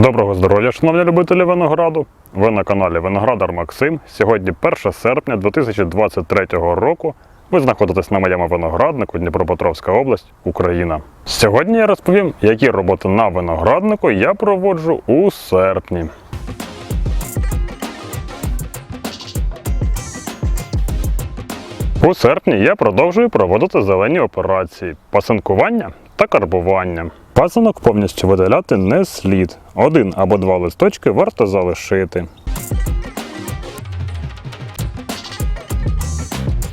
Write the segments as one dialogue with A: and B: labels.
A: Доброго здоров'я, шановні любителі винограду. Ви на каналі Виноградар Максим. Сьогодні 1 серпня 2023 року. Ви знаходитесь на моєму винограднику Дніпропетровська область, Україна. Сьогодні я розповім, які роботи на винограднику я проводжу у серпні. У серпні я продовжую проводити зелені операції, пасинкування та карбування. Пасинок повністю видаляти не слід. Один або два листочки варто залишити.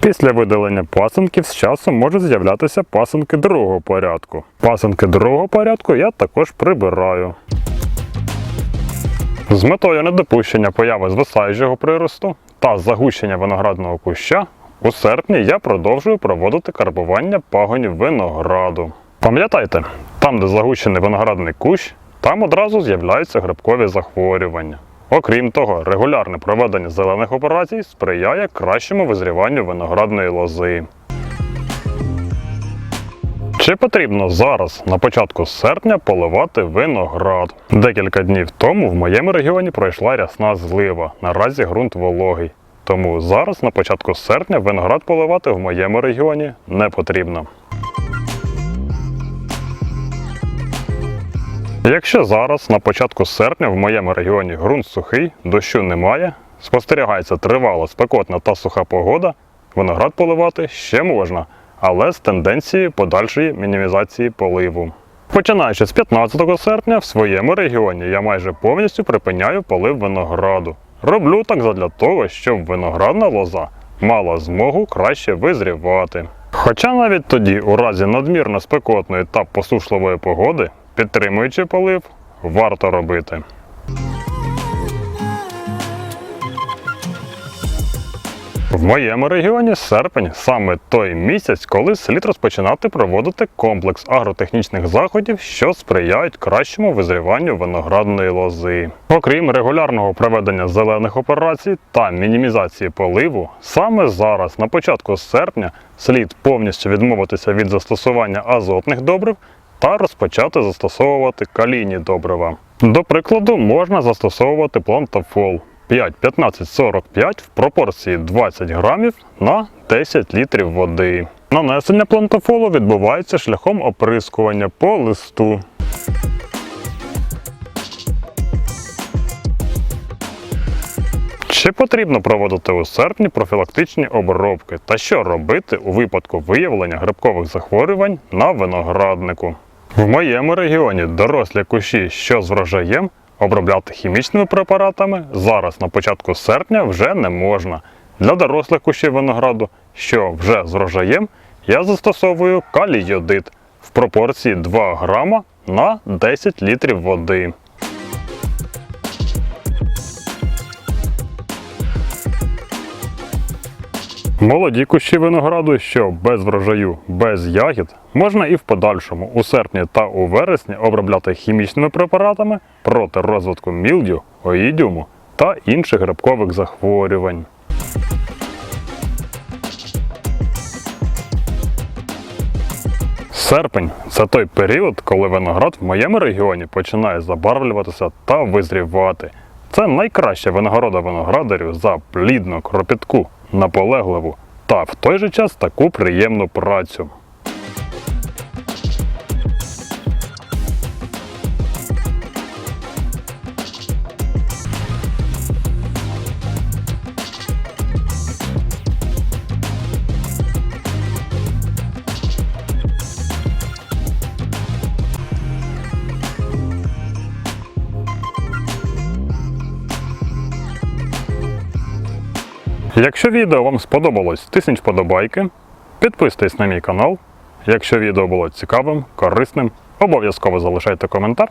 A: Після видалення пасинків з часом можуть з'являтися пасинки другого порядку. Пасинки другого порядку я також прибираю. З метою недопущення появи звисаючого приросту та загущення виноградного куща у серпні я продовжую проводити карбування пагонів винограду. Пам'ятайте, там, де загущений виноградний кущ, там одразу з'являються грибкові захворювання. Окрім того, регулярне проведення зелених операцій сприяє кращому визріванню виноградної лози. Чи потрібно зараз, на початку серпня, поливати виноград? Декілька днів тому в моєму регіоні пройшла рясна злива. Наразі ґрунт вологий. Тому зараз, на початку серпня, виноград поливати в моєму регіоні не потрібно. Якщо зараз, на початку серпня, в моєму регіоні ґрунт сухий, дощу немає, спостерігається тривала спекотна та суха погода, виноград поливати ще можна, але з тенденцією подальшої мінімізації поливу. Починаючи з 15 серпня, в своєму регіоні я майже повністю припиняю полив винограду. Роблю так задля того, щоб виноградна лоза мала змогу краще визрівати. Хоча навіть тоді, у разі надмірно спекотної та посушливої погоди, підтримуючи полив, варто робити. В моєму регіоні серпень саме той місяць, коли слід розпочинати проводити комплекс агротехнічних заходів, що сприяють кращому визріванню виноградної лози. Окрім регулярного проведення зелених операцій та мінімізації поливу, саме зараз, на початку серпня, слід повністю відмовитися від застосування азотних добрив та розпочати застосовувати калійні добрива. До прикладу, можна застосовувати плантафол 5, 15, 45 в пропорції 20 грамів на 10 літрів води. Нанесення плантафолу відбувається шляхом оприскування по листу. Чи потрібно проводити у серпні профілактичні обробки та що робити у випадку виявлення грибкових захворювань на винограднику? В моєму регіоні дорослі кущі, що з врожаєм, обробляти хімічними препаратами зараз на початку серпня вже не можна. Для дорослих кущів винограду, що вже з врожаєм, я застосовую калій-йодид в пропорції 2 грама на 10 літрів води. Молоді кущі винограду, що без врожаю, без ягід, можна і в подальшому у серпні та у вересні обробляти хімічними препаратами проти розвитку мілдю, оїдіуму та інших грибкових захворювань. Серпень це той період, коли виноград в моєму регіоні починає забарвлюватися та визрівати. Це найкраща винагорода виноградарів за плідну, кропітку, наполегливу та в той же час таку приємну працю. Якщо відео вам сподобалось, тисніть вподобайки, підписуйтесь на мій канал. Якщо відео було цікавим, корисним, обов'язково залишайте коментар.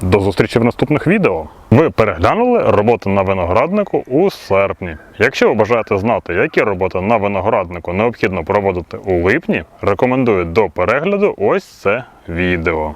A: До зустрічі в наступних відео. Ви переглянули роботи на винограднику у серпні. Якщо ви бажаєте знати, які роботи на винограднику необхідно проводити у липні, рекомендую до перегляду ось це відео.